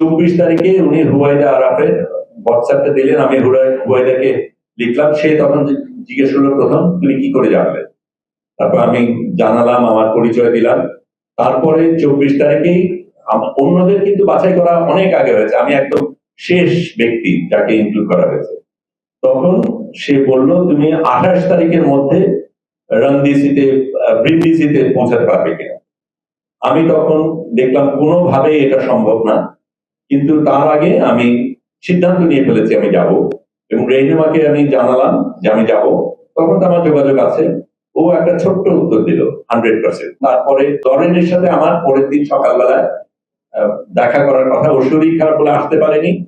চব্বিশ তারিখে উনি হুয়াইদা আরাফের হোয়াটসঅ্যাপটা দিলেন আমি হুয়াইদাকে লিখলাম। সে তখন জিজ্ঞেস করল প্রথম তুমি কি করে জানলে? তারপর আমি জানালাম আমার পরিচয় দিলাম। তারপরে চব্বিশ তারিখেই অন্যদের কিন্তু বাছাই করা অনেক আগে হয়েছে। আমি একদম শেষ ব্যক্তি যাকে ইনক্লুড করা হয়েছে। তখন সে বলল তুমি আঠাশ তারিখের মধ্যে রংদিসিতে আহ, ব্রিন্দিসিতে পৌঁছাতে পারবে কিনা? আমি তখন দেখলাম কোনোভাবেই এটা সম্ভব না। কিন্তু তার আগে আমি সিদ্ধান্ত নিয়ে ফেলেছি আমি যাব। এবং রেহিমাকে আমি জানালাম যে আমি যাব। তখন তো আমার যোগাযোগ আছে। ও একটা ছোট্ট উত্তর দিল, হান্ড্রেড পার্সেন্ট। তারপরে দরেনের সাথে আমার পরের দিন সকালবেলায় দেখা করার কথা। ও শরীর খারাপ বলে আসতে পারেনি।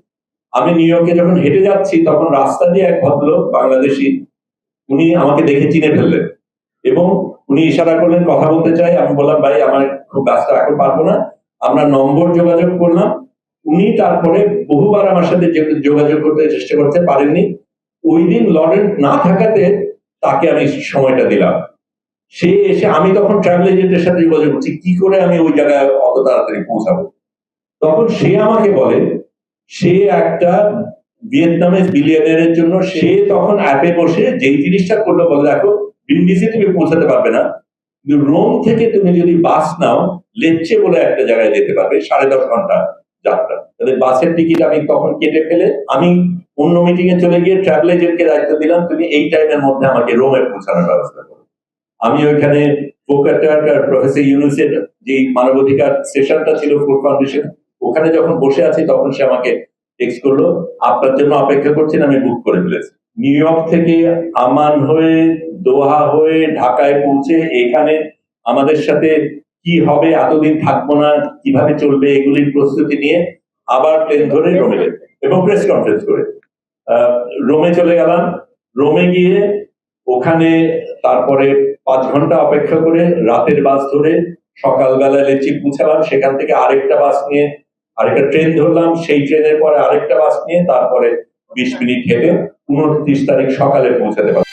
আমি নিউ ইয়র্কে যখন হেঁটে যাচ্ছি, তখন রাস্তা দিয়ে এক ভদ্রলোক, বাংলাদেশি, উনি আমাকে দেখে চিনে ফেললেন। এবং উনি ইশারা করলেন, কথা বলতে চাই। আমি বললাম, ভাই, আমার খুব ব্যস্ত এখন পারব না। আমরা নম্বর যোগাযোগ করলাম। উনি তারপরে বহুবার আমার সাথে যোগাযোগ করতে চেষ্টা করতে পারেননি। ওই দিন লরেন্ট না থাকাতে তাকে আমি সময়টা দিলাম। সে এসে আমি তখন ট্রাভেল এজেন্টের সাথে যোগাযোগ করছি, কি করে আমি ওই জায়গায় অত তাড়াতাড়ি পৌঁছাবো? তখন সে আমাকে বলে, সে একটা ভিয়েতনামের বিলিয়নের জন্য সে তখন অ্যাপে বসে যেই জিনিসটা করল, বলে দেখো ব্রিন্ডিসে তুমি পৌঁছাতে পারবে না। রোম থেকে তুমি যদি বাস নাও লেচ্ছে বলে একটা জায়গায় যেতে পারবে, সাড়ে দশ ঘণ্টা। যাত্রা। তাহলে বাসের টিকিট আমি তখন কেটে ফেলে আমি অন্য মিটিং এ চলে গিয়ে ট্রাভেল এজেন্টকে দায়িত্ব দিলাম, তুমি এই টাইমের মধ্যে আমাকে রোমে পৌঁছানোর ব্যবস্থা করো। আমি ওইখানে ফোকাটার প্রফেসর ইউনুসের যে মানবাধিকার সেশনটা ছিল ফুড ফাউন্ডেশন ওখানে যখন বসে আছি তখন সে আমাকে টেক্সট করল, আপনার জন্য অপেক্ষা করছেন আমি বুক করে ফেলেছি। নিউ ইয়র্ক থেকে আমান হয়ে দোহা হয়ে, ঢাকায় পৌঁছে এখানে আমাদের সাথে কি হবে এতদিন থাকব না কীভাবে চলবে এগুলির প্রস্তুতি নিয়ে আবার ট্রেন ধরে রোমে এবং প্রেস কনফারেন্স করে রোমে চলে গেলাম। রোমে গিয়ে ওখানে তারপরে পাঁচ ঘণ্টা অপেক্ষা করে রাতের বাস ধরে সকালবেলা লেচি পৌঁছালাম। সেখান থেকে আরেকটা বাস নিয়ে আরেকটা ট্রেন ধরলাম। সেই ট্রেনের পরে আরেকটা বাস নিয়ে তারপরে বিশ মিনিট হেঁটে উনত্রিশ তারিখ সকালে পৌঁছাতে পারলাম।